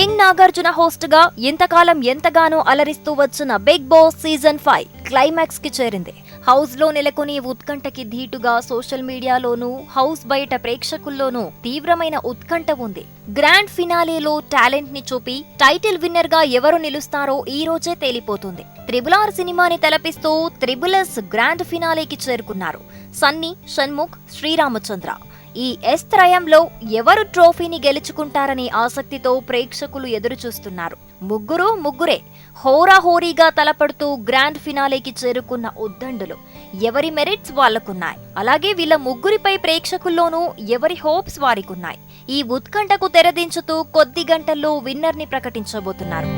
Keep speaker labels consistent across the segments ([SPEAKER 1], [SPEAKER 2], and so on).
[SPEAKER 1] King Nagarjuna హోస్ట్గా ఇంతకాలం ఎంతగానో అలరిస్తూ వచ్చిన బిగ్ బాస్ సీజన్ ఫైవ్ క్లైమాక్స్కి చేరింది. హౌస్లో నెలకొని ఉత్కంఠకి ధీటుగా సోషల్ మీడియాలోనూ హౌస్ బయట ప్రేక్షకుల్లోనూ తీవ్రమైన ఉత్కంఠ ఉంది. గ్రాండ్ ఫినాలేలో టాలెంట్ని చూపి టైటిల్ విన్నర్గా ఎవరు నిలుస్తారో ఈ రోజే తేలిపోతుంది. త్రిబుల్ ఆర్ సినిమాని తలపిస్తూ త్రిబులర్స్ గ్రాండ్ ఫినాలేకి చేరుకున్నారు. సన్నీ షణ్ముఖ్ శ్రీరామచంద్ర. ఈ ఎస్ త్రయంలో ఎవరు ట్రోఫీని గెలుచుకుంటారనే ఆసక్తితో ప్రేక్షకులు ఎదురుచూస్తున్నారు. ముగ్గురు ముగ్గురే హోరాహోరీగా తలపడుతూ గ్రాండ్ ఫినాలేకి చేరుకున్న ఉద్దండులు. ఎవరి మెరిట్స్ వాళ్ళకున్నాయి అలాగే వీళ్ళ ముగ్గురిపై ప్రేక్షకుల్లోనూ ఎవరి హోప్స్ వారికున్నాయి. ఈ ఉత్కంఠకు తెరదించుతూ కొద్ది గంటల్లో విన్నర్ని ప్రకటించబోతున్నారు.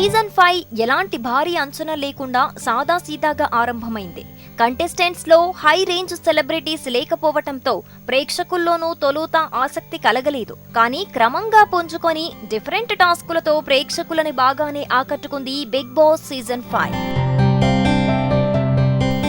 [SPEAKER 1] సీజన్ ఫైవ్ ఎలాంటి భారీ అంచనా లేకుండా సాదాసీదాగా ఆరంభమైంది. కంటెస్టెంట్స్లో హై రేంజ్ సెలబ్రిటీస్ లేకపోవటంతో ప్రేక్షకుల్లోనూ తొలుత ఆసక్తి కలగలేదు. కానీ క్రమంగా పుంజుకొని డిఫరెంట్ టాస్కులతో ప్రేక్షకులని బాగానే ఆకట్టుకుంది బిగ్ బాస్ సీజన్ ఫైవ్.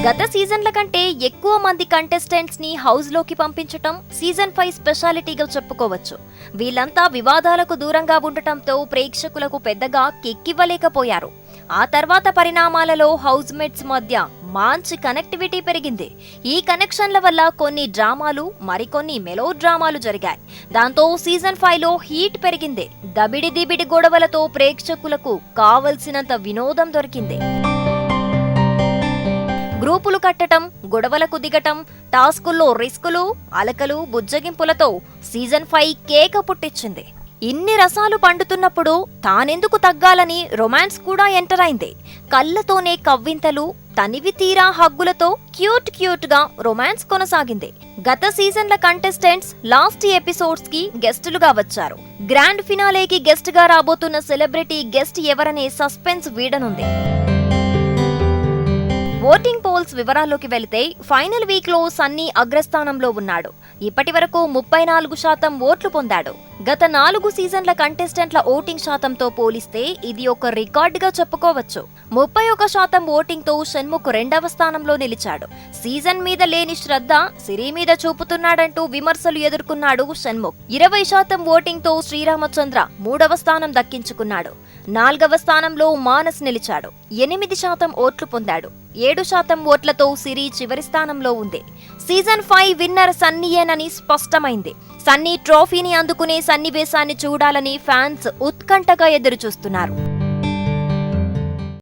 [SPEAKER 1] గత సీజన్ల కంటే ఎక్కువ మంది కంటెస్టెంట్స్ని హౌస్లోకి పంపించటం సీజన్ ఫైవ్ స్పెషాలిటీగా చెప్పుకోవచ్చు. వీళ్ళంతా వివాదాలకు దూరంగా ఉండటంతో ప్రేక్షకులకు పెద్దగా కిక్కివ్వలేకపోయారు. ఆ తర్వాత పరిణామాలలో హౌస్ మేట్స్ మధ్య మంచి కనెక్టివిటీ పెరిగింది. ఈ కనెక్షన్ల వల్ల కొన్ని డ్రామాలు మరికొన్ని మెలో డ్రామాలు జరిగాయి. దాంతో సీజన్ ఫైవ్లో హీట్ పెరిగింది. దబిడి దిబిడి గొడవలతో ప్రేక్షకులకు కావలసినంత వినోదం దొరికింది. గ్రూపులు కట్టటం గొడవలకు దిగటం టాస్కుల్లో రిస్కులు అలకలు బుజ్జగింపులతో సీజన్ ఫైవ్ కేక పుట్టించింది. ఇన్ని రసాలు పండుతున్నప్పుడు తానెందుకు తగ్గాలని రొమాన్స్ కూడా ఎంటర్ అయింది. కళ్ళతోనే కవ్వింతలు తనివి తీరా హగ్గులతో క్యూట్ క్యూట్గా రొమాన్స్ కొనసాగింది. గత సీజన్ల కంటెస్టెంట్స్ లాస్ట్ ఎపిసోడ్స్కి గెస్టులుగా వచ్చారు. గ్రాండ్ ఫినాలేకి గెస్ట్గా రాబోతున్న సెలబ్రిటీ గెస్ట్ ఎవరనే సస్పెన్స్ వీడనుంది. ఓటింగ్ పోల్స్ వివరాల్లోకి వెళితే ఫైనల్ వీక్లో సన్నీ అగ్రస్థానంలో ఉన్నాడు. ఇప్పటి వరకు ముప్పై నాలుగు శాతం ఓట్లు పొందాడు. గత నాలుగు సీజన్ల కంటెస్టెంట్ల ఓటింగ్ శాతంతో పోలిస్తే ఇది ఒక రికార్డుగా చెప్పుకోవచ్చు. ముప్పై ఒక శాతం ఓటింగ్తో షణ్ముఖ్ రెండవ స్థానంలో నిలిచాడు. సీజన్ మీద లేని శ్రద్ధ సిరి మీద చూపుతున్నాడంటూ విమర్శలు ఎదుర్కొన్నాడు షణ్ముఖ్. ఇరవై శాతం ఓటింగ్తో శ్రీరామచంద్ర మూడవ స్థానం దక్కించుకున్నాడు. నాల్గవ స్థానంలో మానస్ నిలిచాడు. ఎనిమిది శాతం ఓట్లు పొందాడు. ఏడు శాతం ఓట్లతో సిరి చివరి స్థానంలో ఉంది. సీజన్ ఫైవ్ విన్నర్ సన్నీయేనని స్పష్టమైంది. సన్నీ ట్రోఫీని అందుకునే సన్నివేశాన్ని చూడాలని ఫ్యాన్స్ ఉత్కంఠగా ఎదురుచూస్తున్నారు.